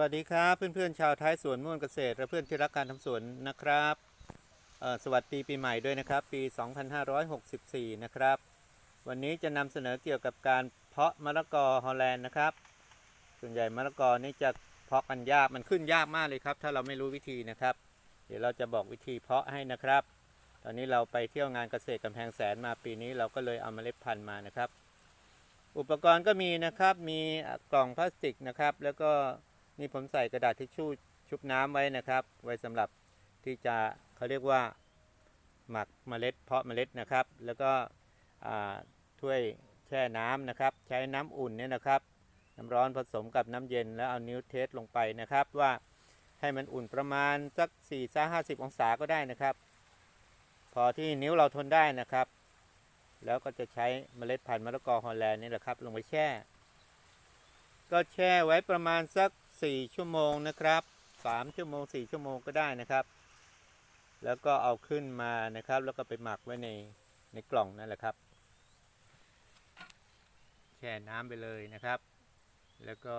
วัสดีครับ เพื่อนๆชาวท้ายสวนม่วนเกษตรและเพื่อนที่รักการทำสวนนะครับสวัสดีปีใหม่ด้วยนะครับ ปี 2564 นะครับ วันนี้จะนำเสนอเกี่ยวกับการเพาะมะละกอฮอลแลนด์นะครับ ส่วนใหญ่มะละกอนี่จะเพาะกันยากมันขึ้นยากมากเลยครับ ถ้าเราไม่รู้วิธีนะครับ เดี๋ยวเราจะบอกวิธีเพาะให้นะครับ ตอนนี้เราไปเที่ยวงานเกษตรกำแพงแสนมาปีนี้เราก็เลยเอาเมล็ดพันธุ์มานะครับ อุปกรณ์ก็มีนะครับมีกล่องพลาสติกนะครับ แล้วก็ นี่ผมใส่กระดาษทิชชู่ชุบน้ำไว้นะครับ ไว้สำหรับที่จะเขาเรียกว่าหมักเมล็ดเพาะเมล็ดนะครับ แล้วก็ถ้วยแช่น้ำนะครับ ใช้น้ำอุ่นเนี่ยนะครับ น้ำร้อนผสมกับน้ำเย็นแล้วเอานิ้วเทสลงไปนะครับ ว่าให้มันอุ่นประมาณสัก4 5 50องศาก็ได้นะครับ พอที่นิ้วเราทนได้นะครับ แล้วก็จะใช้เมล็ดพันธุ์มะละกอฮอลแลนด์นี่แหละครับ ลงไปแช่ ก็แช่ไว้ประมาณสัก 4 ชั่วโมงนะครับ 3 ชั่วโมง 4 ชั่วโมงก็ได้นะครับ แล้วก็เอาขึ้นมานะครับ แล้วก็ไปหมักไว้ในในกล่องนั่นแหละครับ แช่น้ำไปเลยนะครับ แล้วก็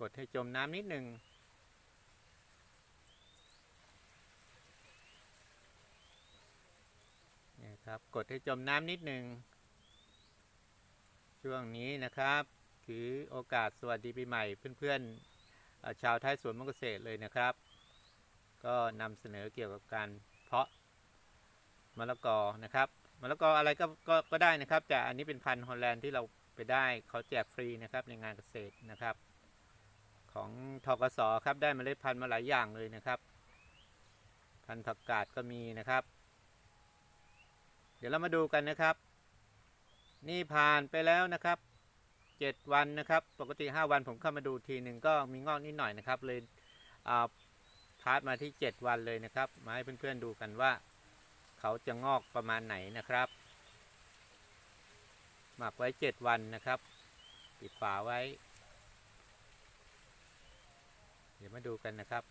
กดให้จมน้ำนิดหนึ่งนี่ครับกดให้จมน้ำนิดหนึ่งช่วงนี้นะครับ ถือโอกาสสวัสดีปีใหม่เพื่อนๆเอ่อ ชาวท้ายสวนมะเกษตรเลยนะครับ ก็นำเสนอเกี่ยวกับการเพาะมะละกอนะครับมะละกออะไรก็ก็ก็ได้นะครับ แต่อันนี้เป็นพันธุ์ฮอลแลนด์ที่เราไปได้เขาแจกฟรีนะครับในงานเกษตรนะครับ ของทกสครับได้เมล็ดพันธุ์มาหลายอย่างเลยนะครับ พันธุ์ผักกาดก็มีนะครับ เดี๋ยวเรามาดูกันนะครับ นี่ผ่านไปแล้วนะครับ 7 วันนะครับ ปกติ 5 วันผมเข้ามาดูทีหนึ่งก็มีงอกนิดหน่อยนะครับ เลยเอาพาร์ทมาที่ 7 วันเลยนะครับ มาให้เพื่อนๆดูกันว่า เขาจะงอกประมาณไหนนะครับ หมักไว้ 7 วันนะครับ ปิดฝาไว้ เดี๋ยวมาดูกันนะครับ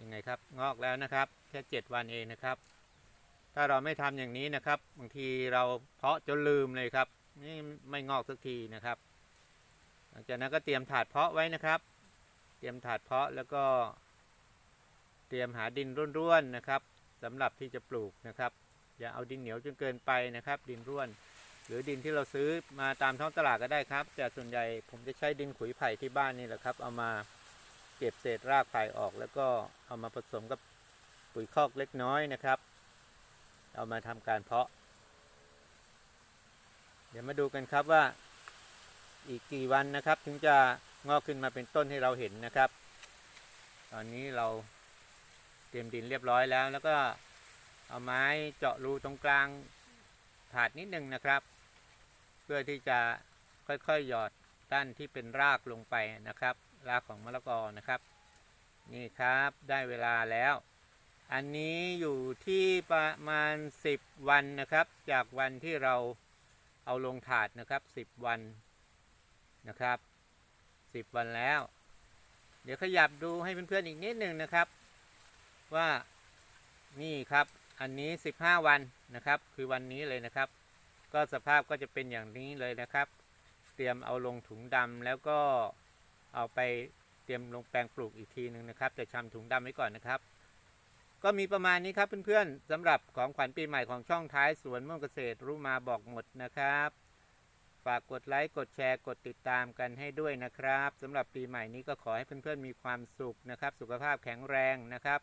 ยังไงครับงอกแล้วนะครับ แค่ 7 วันเองนะครับ ถ้าเราไม่ทำอย่างนี้นะครับบางทีเราเพาะจนลืมเลยครับ นี่ไม่งอกสักทีนะครับ หลังจากนั้นก็เตรียมถาดเพาะไว้นะครับ เตรียมถาดเพาะแล้วก็ เตรียมหาดินร่วนๆนะครับสำหรับที่จะปลูกนะครับ อย่าเอาดินเหนียวจนเกินไปนะครับ ดินร่วน หรือดินที่เราซื้อมาตามท้องตลาดก็ได้ครับ แต่ส่วนใหญ่ผมจะใช้ดินขุยไผ่ที่บ้านนี่แหละครับ เอามาเก็บเศษรากไผ่ออก แล้วก็เอามาผสมกับปุ๋ยคอกเล็กน้อยนะครับ เอามาทำการเพาะ ดี๋ยวมาดูกันครับว่าอีกกี่วันนะครับ ถึงจะงอกขึ้นมาเป็นต้นให้เราเห็นนะครับ ตอนนี้เราเตรียมดินเรียบร้อยแล้ว แล้วก็เอาไม้เจาะรูตรงกลางถาดนิดหนึ่งนะครับ เพื่อที่จะค่อยๆหยอดด้านที่เป็นรากลงไปนะครับ รากของมะละกอนะครับ นี่ครับได้เวลาแล้ว อันนี้อยู่ที่ประมาณ 10 วันนะครับ จากวันที่เรา เอาลงถาดนะครับ10วันนะครับ10วันแล้ว เดี๋ยวขยับดูให้เพื่อนๆอีกนิดหนึ่งนะครับ ว่านี่ครับอันนี้15วันนะครับ คือวันนี้เลยนะครับ ก็สภาพก็จะเป็นอย่างนี้เลยนะครับ เตรียมเอาลงถุงดำแล้วก็เอาไปเตรียมลงแปลงปลูกอีกทีหนึ่งนะครับแต่ชำถุงดำไว้ก่อนนะครับ ก็มีประมาณนี้ครับเพื่อนๆสำหรับของขวัญปีใหม่ของช่องท้ายสวนม่วงเกษตรรู้มาบอกหมดนะครับ ฝากกดไลค์กดแชร์กดติดตามกันให้ด้วยนะครับสำหรับปีใหม่นี้ก็ขอให้เพื่อนๆมีความสุขนะครับ สุขภาพแข็งแรงนะครับ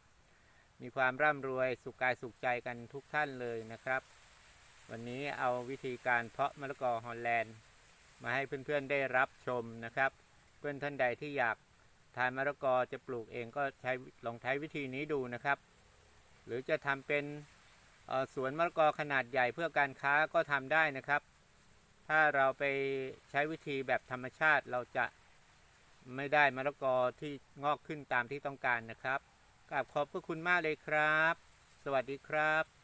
มีความร่ำรวยสุขกายสุขใจกันทุกท่านเลยนะครับ วันนี้เอาวิธีการเพาะมะละกอฮอลแลนด์ มาให้เพื่อนๆได้รับชมนะครับ เพื่อนท่านใดที่อยากทานมะละกอจะปลูกเองก็ใช้ลองใช้วิธีนี้ดูนะครับ หรือจะทำเป็นสวนมะละกอขนาดใหญ่เพื่อการค้าก็ทำได้นะครับ ถ้าเราไปใช้วิธีแบบธรรมชาติเราจะไม่ได้มะละกอที่งอกขึ้นตามที่ต้องการนะครับกราบขอบพระคุณมากเลยครับ สวัสดีครับ